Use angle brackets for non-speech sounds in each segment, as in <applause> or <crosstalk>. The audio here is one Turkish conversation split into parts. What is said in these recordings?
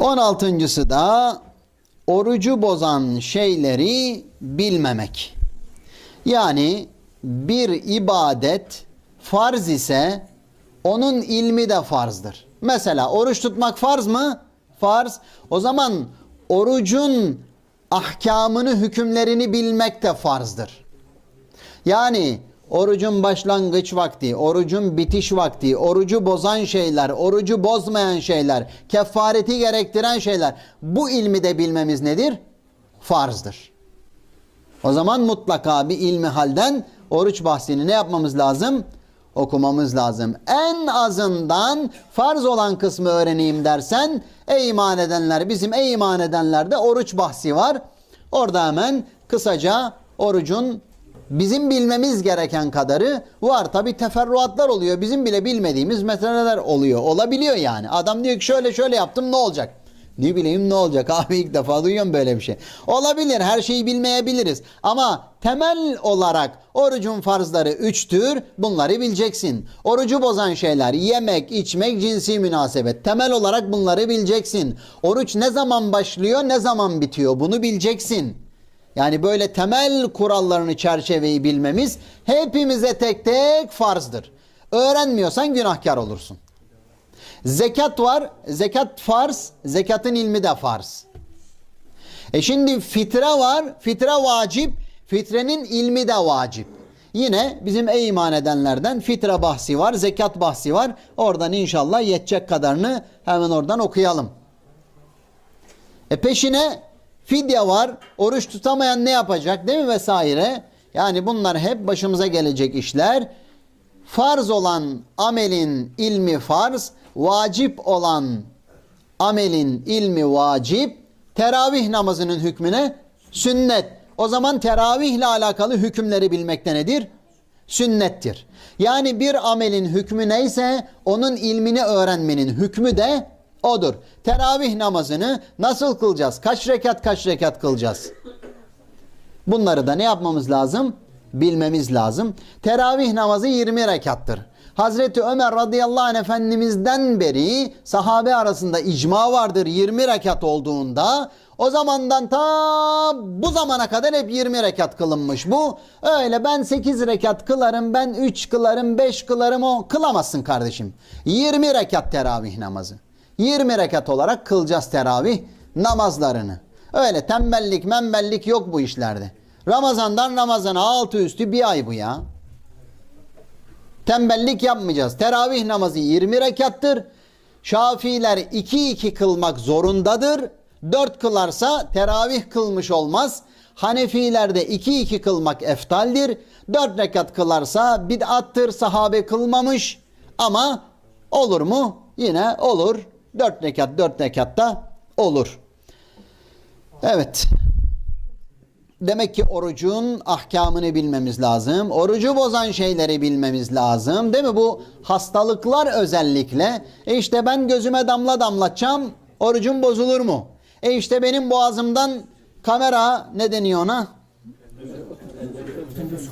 On altıncısı da orucu bozan şeyleri bilmemek. Yani bir ibadet farz ise onun ilmi de farzdır. Mesela oruç tutmak farz mı? Farz. O zaman orucun ahkamını, hükümlerini bilmek de farzdır. Yani orucun başlangıç vakti, orucun bitiş vakti, orucu bozan şeyler, orucu bozmayan şeyler, kefareti gerektiren şeyler bu ilmi de bilmemiz nedir? Farzdır. O zaman mutlaka bir ilmi halden oruç bahsini ne yapmamız lazım? Okumamız lazım. En azından farz olan kısmı öğreneyim dersen ey iman edenler bizim ey iman edenlerde oruç bahsi var. Orada hemen kısaca orucun bizim bilmemiz gereken kadarı var. Tabi teferruatlar oluyor. Bizim bile bilmediğimiz meseleler oluyor. Olabiliyor yani. Adam diyor ki şöyle şöyle yaptım ne olacak? Ne bileyim ne olacak <laughs> abi ilk defa duyuyorum böyle bir şey. Olabilir her şeyi bilmeyebiliriz ama temel olarak orucun farzları üçtür bunları bileceksin. Orucu bozan şeyler yemek, içmek, cinsi münasebet. Temel olarak bunları bileceksin. Oruç ne zaman başlıyor ne zaman bitiyor bunu bileceksin. Yani böyle temel kurallarını çerçeveyi bilmemiz hepimize tek tek farzdır. Öğrenmiyorsan günahkar olursun. Zekat var. Zekat farz. Zekatın ilmi de farz. E şimdi fitre var. Fitre vacip. Fitrenin ilmi de vacip. Yine bizim ey iman edenlerden fitre bahsi var. Zekat bahsi var. Oradan inşallah yetecek kadarını hemen oradan okuyalım. E peşine fidye var. Oruç tutamayan ne yapacak değil mi vesaire. Yani bunlar hep başımıza gelecek işler. Farz olan amelin ilmi farz, vacip olan amelin ilmi vacip, teravih namazının hükmüne sünnet. O zaman teravihle alakalı hükümleri bilmekte nedir? Sünnettir. Yani bir amelin hükmü neyse onun ilmini öğrenmenin hükmü de odur. Teravih namazını nasıl kılacağız? Kaç rekat kaç rekat kılacağız? Bunları da ne yapmamız lazım? Bilmemiz lazım. Teravih namazı 20 rekattır. Hazreti Ömer radıyallahu anh efendimizden beri sahabe arasında icma vardır 20 rekat olduğunda. O zamandan ta bu zamana kadar hep 20 rekat kılınmış bu. Öyle ben 8 rekat kılarım, ben 3 kılarım, 5 kılarım o kılamazsın kardeşim. 20 rekat teravih namazı. 20 rekat olarak kılacağız teravih namazlarını. Öyle tembellik membellik yok bu işlerde. Ramazandan Ramazana altı üstü bir ay bu ya. Tembellik yapmayacağız. Teravih namazı 20 rekattır. Şafiiler 2-2 kılmak zorundadır. 4 kılarsa teravih kılmış olmaz. Hanefilerde 2-2 kılmak eftaldir. 4 rekat kılarsa bid'attır. Sahabe kılmamış. Ama olur mu? Yine olur. 4 rekat 4 rekatta olur. Evet. Demek ki orucun ahkamını bilmemiz lazım. Orucu bozan şeyleri bilmemiz lazım. Değil mi? Bu hastalıklar özellikle. E işte ben gözüme damla damlatacağım. Orucum bozulur mu? E işte benim boğazımdan kamera ne deniyor ona?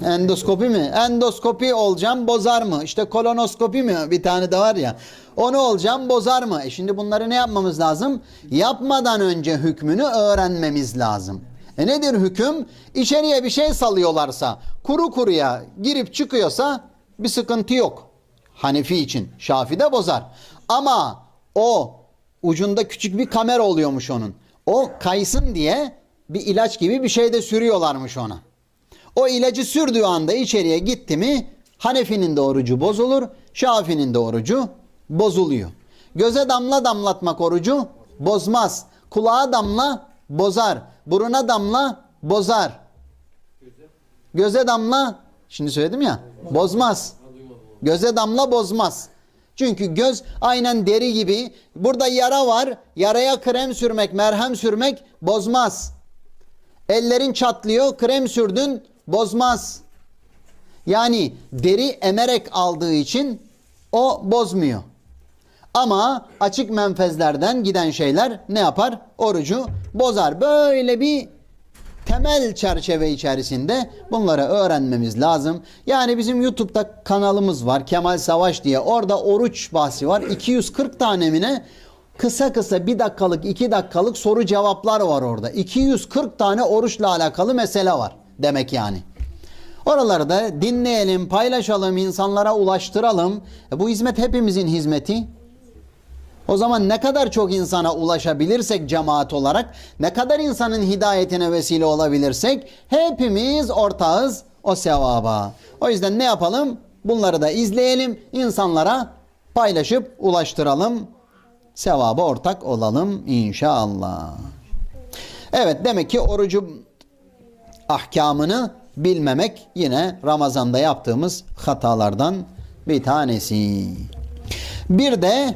Endoskopi mi? Endoskopi olacağım bozar mı? İşte kolonoskopi mi? Bir tane de var ya. Onu olacağım bozar mı? E şimdi bunları ne yapmamız lazım? Yapmadan önce hükmünü öğrenmemiz lazım. E nedir hüküm? İçeriye bir şey salıyorlarsa, kuru kuruya girip çıkıyorsa bir sıkıntı yok. Hanefi için. Şafi de bozar. Ama o ucunda küçük bir kamera oluyormuş onun. O kaysın diye bir ilaç gibi bir şey de sürüyorlarmış ona. O ilacı sürdüğü anda içeriye gitti mi Hanefi'nin de orucu bozulur, Şafi'nin de orucu bozuluyor. Göze damla damlatmak orucu bozmaz. Kulağa damla bozar. Buruna damla bozar. Göze damla şimdi söyledim ya bozmaz. Göze damla bozmaz. Çünkü göz aynen deri gibi burada yara var. Yaraya krem sürmek, merhem sürmek bozmaz. Ellerin çatlıyor, krem sürdün bozmaz. Yani deri emerek aldığı için o bozmuyor. Ama açık menfezlerden giden şeyler ne yapar? Orucu bozar. Böyle bir temel çerçeve içerisinde bunları öğrenmemiz lazım. Yani bizim YouTube'da kanalımız var Kemal Savaş diye. Orada oruç bahsi var. 240 tane mi ne? kısa kısa bir dakikalık iki dakikalık soru cevaplar var orada. 240 tane oruçla alakalı mesele var demek yani. Oraları da dinleyelim, paylaşalım, insanlara ulaştıralım. E bu hizmet hepimizin hizmeti. O zaman ne kadar çok insana ulaşabilirsek cemaat olarak, ne kadar insanın hidayetine vesile olabilirsek hepimiz ortağız o sevaba. O yüzden ne yapalım? Bunları da izleyelim, insanlara paylaşıp ulaştıralım. Sevaba ortak olalım inşallah. Evet demek ki orucu ahkamını bilmemek yine Ramazan'da yaptığımız hatalardan bir tanesi. Bir de